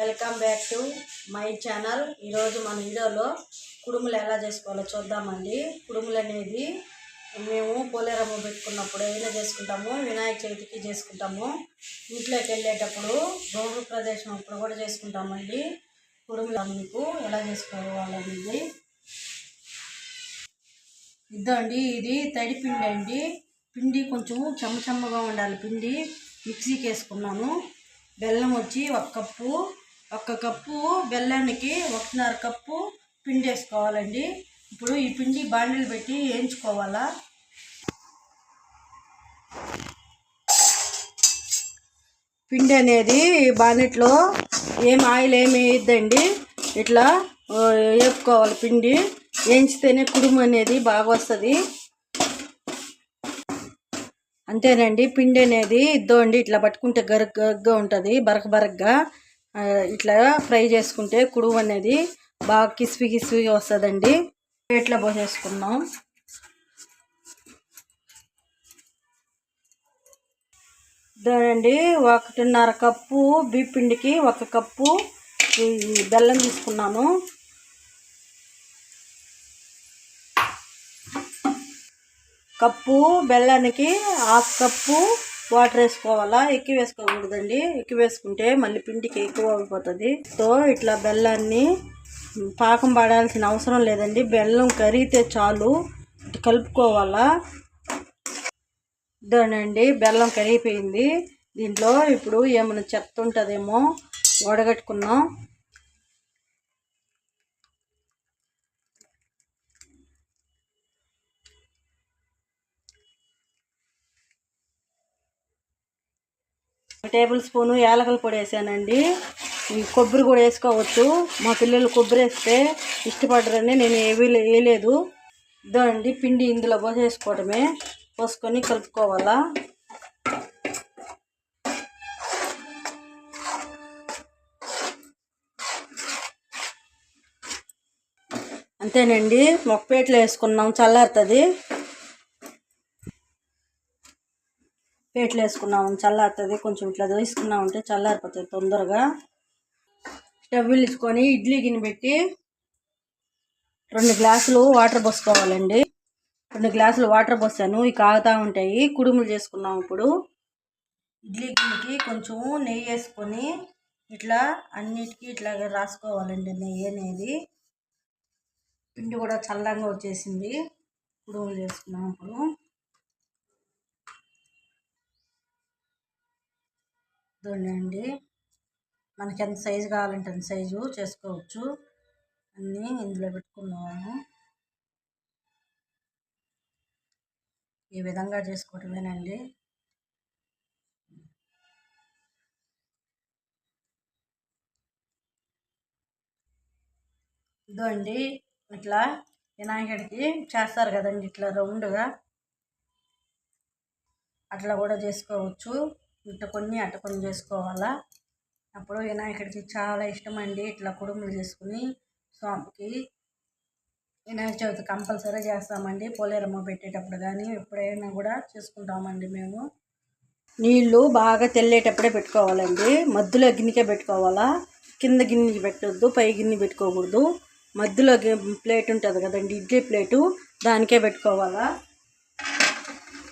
Welcome back to my channel. ఈరోజు మన వీడియోలో కుడుములు ఎలా చేసుకోవాలో చూద్దామండి. కుడుములు అనేది మేము పోలేరమ్మ పెట్టుకున్నప్పుడు ఏదైనా చేసుకుంటాము వినాయక చవితికి చేసుకుంటాము. ఇంట్లోకి వెళ్ళేటప్పుడు గౌరవ ప్రదేశం అప్పుడు కూడా చేసుకుంటామండి. కుడుములు మీకు ఎలా చేసుకోవాలనేది ఇద్దండి ఇది తడి పిండి అండి. పిండి కొంచెం చెమ్మ చెమ్మగా ఉండాలి. పిండి మిక్సీకి వేసుకున్నాను. బెల్లం వచ్చి ఒక కప్పు ఒక్క కప్పు బెల్లానికి ఒకటిన్నర కప్పు పిండి వేసుకోవాలండి. ఇప్పుడు ఈ పిండి బాండీలు పెట్టి వేయించుకోవాలా? పిండి అనేది బానెట్లో ఏం ఆయిల్ ఏమి వేయద్దండి. ఇట్లా వేపుకోవాలి పిండి. వేయించితేనే కుడుము అనేది బాగా వస్తుంది. అంతేనండి. పిండి అనేది ఇద్దండి ఇట్లా పట్టుకుంటే గరుగ్ గరుగ్గా ఉంటుంది బరక బరగ్గా. ఇట్లా ఫ్రై చేసుకుంటే కుడువు అనేది బాగా కిస్పి కిస్పిగా వస్తుందండి. ప్లేట్లో పోసేసుకున్నాం దానండి ఒకటిన్నర కప్పు బీపిండికి పిండికి ఒక కప్పు బెల్లం తీసుకున్నాను. కప్పు బెల్లానికి హాఫ్ కప్పు వాటర్ వేసుకోవాలా? ఎక్కువ వేసుకోకూడదండి. ఎక్కువ వేసుకుంటే మళ్ళీ పిండికి ఎక్కువ అయిపోతుంది. సో ఇట్లా బెల్లాన్ని పాకం పడాల్సిన అవసరం లేదండి. బెల్లం కరిగితే చాలు. కలుపుకోవాలా? ఇదేనండి. బెల్లం కరిగిపోయింది. దీంట్లో ఇప్పుడు ఏమైనా చెత్త ఉంటుందేమో వడగట్టుకున్నాం. టేబుల్ స్పూను యాలకల పొడి వేసానండి. కొబ్బరి కూడా వేసుకోవచ్చు. మా పిల్లలు కొబ్బరి వేస్తే ఇష్టపడరని నేను ఏవి వేయలేదు. ఇదో అండి పిండి ఇందులో పోసేసుకోవడమే. పోసుకొని కలుపుకోవాలా. అంతేనండి. ఒక ప్లేట్లో వేసుకున్నాం చల్లారుతుంది. ప్లేట్లు వేసుకున్నాం చల్లారుతుంది కొంచెం ఇట్లా వేసుకున్నాం ఉంటే చల్లారిపోతుంది తొందరగా. స్టవ్ ఇచ్చుకొని ఇడ్లీ గిన్నె పెట్టి రెండు గ్లాసులు వాటర్ పోసుకోవాలండి. రెండు గ్లాసులు వాటర్ పోసాను ఇవి కాగుతూ ఉంటాయి. కుడుములు చేసుకున్నాం ఇప్పుడు. ఇడ్లీ గిన్నెకి కొంచెం నెయ్యి వేసుకొని ఇట్లా అన్నిటికీ ఇట్లా రాసుకోవాలండి నెయ్యి అనేది. పిండి కూడా చల్లంగా వచ్చేసింది. కుడుములు చేసుకున్నాం ఇప్పుడు. అండి మనకి ఎంత సైజు కావాలంటే అంత సైజు చేసుకోవచ్చు. అన్నీ ఇందులో పెట్టుకున్నాము. ఈ విధంగా చేసుకోవటమేనండి. ఇదండి ఇట్లా వినాయకుడికి చేస్తారు కదండి ఇట్లా రౌండ్గా. అట్లా కూడా చేసుకోవచ్చు. ఇంత కొన్ని అట్ట కొన్ని చేసుకోవాలా? అప్పుడు వినాయకుడికి చాలా ఇష్టం అండి ఇట్లా కుడుములు చేసుకుని స్వామికి వినాయక చవితి కంపల్సరీ చేస్తామండి. పోలేరమ్మ పెట్టేటప్పుడు కానీ ఎప్పుడైనా కూడా చేసుకుంటామండి మేము. నీళ్ళు బాగా తెల్లేటప్పుడే పెట్టుకోవాలండి. మధ్యలో గిన్నెకే పెట్టుకోవాలా? కింద గిన్నెకి పెట్టొద్దు పై గిన్నె పెట్టుకోకూడదు. మధ్యలో ప్లేట్ ఉంటుంది కదండి ఇడ్లీ ప్లేటు దానికే పెట్టుకోవాలా?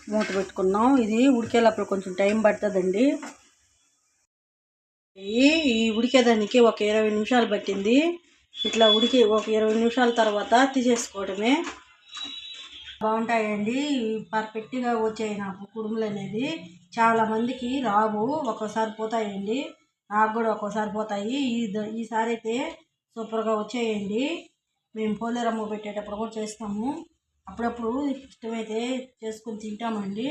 మూత పెట్టుకున్నాం. ఇది ఉడికేటప్పుడు కొంచెం టైం పడుతుందండి. ఈ ఉడికేదానికి ఒక ఇరవై నిమిషాలు పట్టింది. ఇట్లా ఉడికి ఒక ఇరవై నిమిషాల తర్వాత తీసేసుకోవడమే. బాగుంటాయండి. పర్ఫెక్ట్గా వచ్చాయి నాకు కుడుములు అనేది. చాలా మందికి రావు ఒక్కోసారి పోతాయండి. నాకు కూడా ఒక్కోసారి పోతాయి. ఈ ఈసారి అయితే సూపర్గా వచ్చాయండి. మేము పోలేరమ్మ పెట్టేటప్పుడు కూడా చేస్తాము. అప్పుడప్పుడు ఇష్టమైతే చేసుకొని తింటామండి.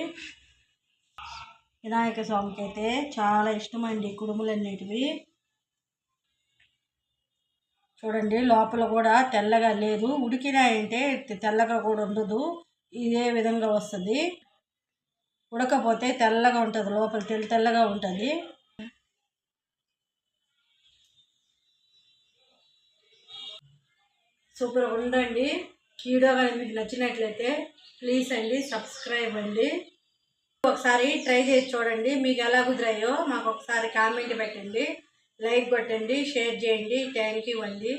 వినాయక స్వామికి అయితే చాలా ఇష్టమండి కుడుములు అనేటివి చూడండి లోపల కూడా తెల్లగా లేదు. ఉడికినాయంటే తెల్లగా కూడా ఉండదు. ఇదే విధంగా వస్తుంది. ఉడకపోతే తెల్లగా ఉంటుంది. లోపల తెల్ల తెల్లగా ఉంటుంది. సూపర్ ఉండండి వీడియో కానీ మీకు నచ్చినట్లయితే ప్లీజ్ అండి సబ్స్క్రైబ్ అండి. ఒకసారి ట్రై చేసి చూడండి మీకు ఎలా కుదిరాయో మాకు ఒకసారి కామెంట్ పెట్టండి లైక్ కొట్టండి షేర్ చేయండి. థ్యాంక్ యూ అండి.